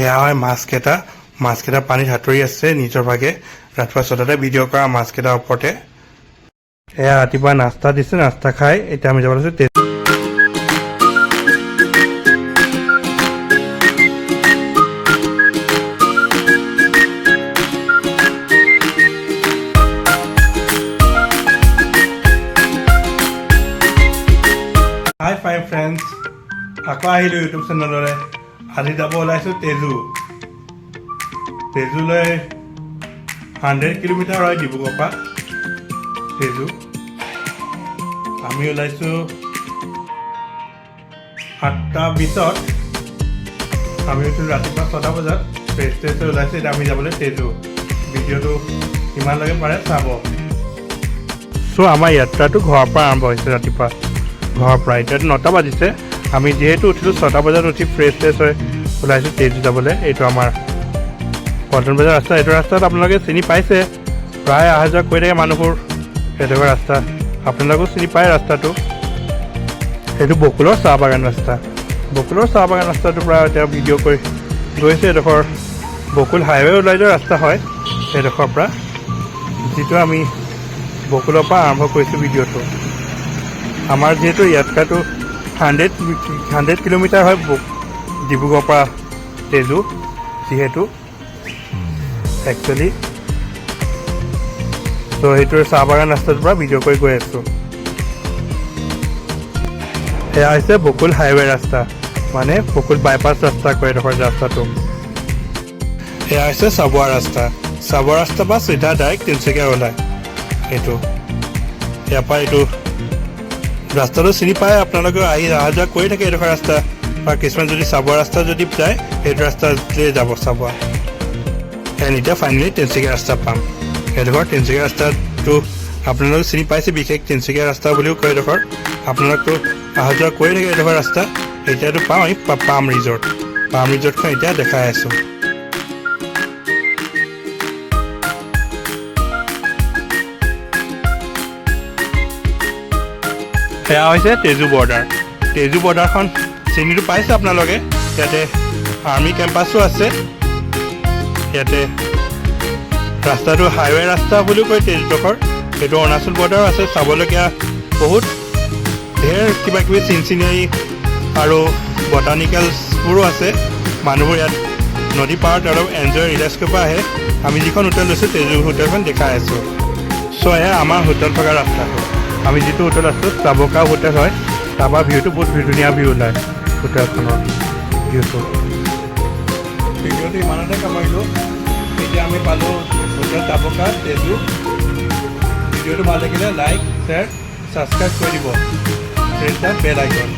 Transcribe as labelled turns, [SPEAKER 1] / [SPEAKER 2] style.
[SPEAKER 1] এয়া হয় মাছকেইটা মাছকেইটা পানীত সাঁতুৰি আছে নিজৰ ভাগে। ৰাতিপুৱা ছটাতে ভিডিঅ' কৰা মাছকেইটাৰ ওপৰতে। এয়া ৰাতিপুৱা নাস্তা দিছে, নাস্তা খাই এতিয়া আমি যাব লৈছোঁ হাই ফ্ৰেণ্ডছ আকৌ আহিলোঁ ইউটিউব চেনেললৈ আজি যাব ওলাইছোঁ তেজু। তেজুলৈ হাণ্ড্ৰেড কিলোমিটাৰ হয় ডিব্ৰুগড়ৰ পৰা। তেজু, আমি ওলাইছোঁ সাতটা বিছত। আমি উঠিলোঁ ৰাতিপুৱা ছটা বজাত। ফ্ৰেছ ফ্ৰেছ হৈ ওলাইছোঁ, এতিয়া আমি যাবলৈ তেজু। ভিডিঅ'টো কিমানলৈকে পাৰে চাব। চ' আমাৰ যাত্ৰাটো ঘৰৰ পৰা আৰম্ভ হৈছে ৰাতিপুৱা। ঘৰৰ পৰা এতিয়াতো নটা বাজিছে। আমি যিহেতু উঠিলোঁ ছটা বজাত উঠি ফ্ৰেছ ফ্ৰেছ হৈ ওলাইছোঁ তেজু যাবলৈ। এইটো আমাৰ পল্টন বজাৰ ৰাস্তা। এইটো ৰাস্তাত আপোনালোকে চিনি পাইছে। প্ৰায় অহা যোৱা কৰি থাকে মানুহবোৰ। সেইডোখৰ ৰাস্তা। আপোনালোকেও চিনি পায় ৰাস্তাটো। সেইটো বকুলৰ চাহ বাগান ৰাস্তা। বকুলৰ চাহ বাগান ৰাস্তাটোৰ পৰা এতিয়া ভিডিঅ' কৰি গৈছে। এইডোখৰ বকুল হাইৱে ওলাই যোৱা ৰাস্তা হয়। সেইডোখৰৰ পৰা যিটো আমি বকুলৰ পৰা আৰম্ভ কৰিছোঁ ভিডিঅ'টো আমাৰ যিহেতু ইয়াতকাটো হাণ্ড্ৰেড হাণ্ড্ৰেড কিলোমিটাৰ হয় ডিব্ৰুগড়ৰ পৰা তেজু যিহেতু। একচুৱেলি ত' সেইটোৰ চাহ বাগান ৰাস্তাটোৰ পৰা ভিডিঅ' কৰি গৈ আছোঁ। সেয়া হৈছে বকুল হাইৱে ৰাস্তা। মানে বকুল বাইপাছ ৰাস্তা কয় এডোখৰ ৰাস্তাটো। সেয়া হৈছে চাবুৱা ৰাস্তা। চাবুৱা ৰাস্তাৰ পৰা চিধা ডাইৰেক্ট তিনিচুকীয়া ওলায় এইটো। ইয়াৰ পৰা এইটো ৰাস্তাটো চিনি পায়, আপোনালোকে আহি অহা যোৱা কৰি থাকে এইডোখৰ ৰাস্তা। বা কিছুমান যদি চাবুৱা ৰাস্তা যদি যায়, সেইটো ৰাস্তাতে যাব চাবুৱা এণ্ড এতিয়া ফাইনেলি তিনিচুকীয়া ৰাস্তা পাম। সেইডোখৰ তিনিচুকীয়া ৰাস্তাটো আপোনালোকে চিনি পাইছে, বিশেষ তিনিচুকীয়া ৰাস্তা বুলিও কয় এইডোখৰ। আপোনালোকতো অহা যোৱা কৰি থাকে এইডোখৰ ৰাস্তা। এতিয়াতো পাম, আমি পা- পাম ৰিজৰ্ট পাম ৰিজৰ্টখন এতিয়া দেখাই আছোঁ। সেয়া হৈছে তেজু বৰ্ডাৰ। তেজু বৰ্ডাৰখন চিনিটো পাইছে আপোনালোকে? ইয়াতে আৰ্মি কেম্পাছো আছে। ইয়াতে ৰাস্তাটো হাইৱে ৰাস্তা বুলিও কয় তেজুডোখৰ সেইটো অৰুণাচল বৰ্ডাৰো আছে। চাবলগীয়া বহুত। ধেৰ কিবা কিবি চিন চিনাৰী আৰু বটানিকেলছবোৰো আছে। মানুহবোৰ ইয়াত নদী পাৰত অলপ এনজয় ৰিলেক্স কৰিব আহে। আমি যিখন হোটেল লৈছোঁ, তেজু হোটেলখন দেখাই আছোঁ। চ' এয়া আমাৰ হোটেল থকা ৰাস্তাটো। আমি যিটো হোটেল আছোঁ চাবকা হোটেল হয়। তাৰপৰা ভিউটো বহুত ধুনীয়া ভিউ ওলায় হোটেলখনৰ ভিউটো ভিডিঅ'টো ইমানতে কামাৰিলোঁ এতিয়া আমি পালোঁ হোটেল চাবকা তেজু। ভিডিঅ'টো ভালো লাগিলে লাইক শ্বেয়াৰ ছাবস্ক্ৰাইব কৰি দিব। Bell icon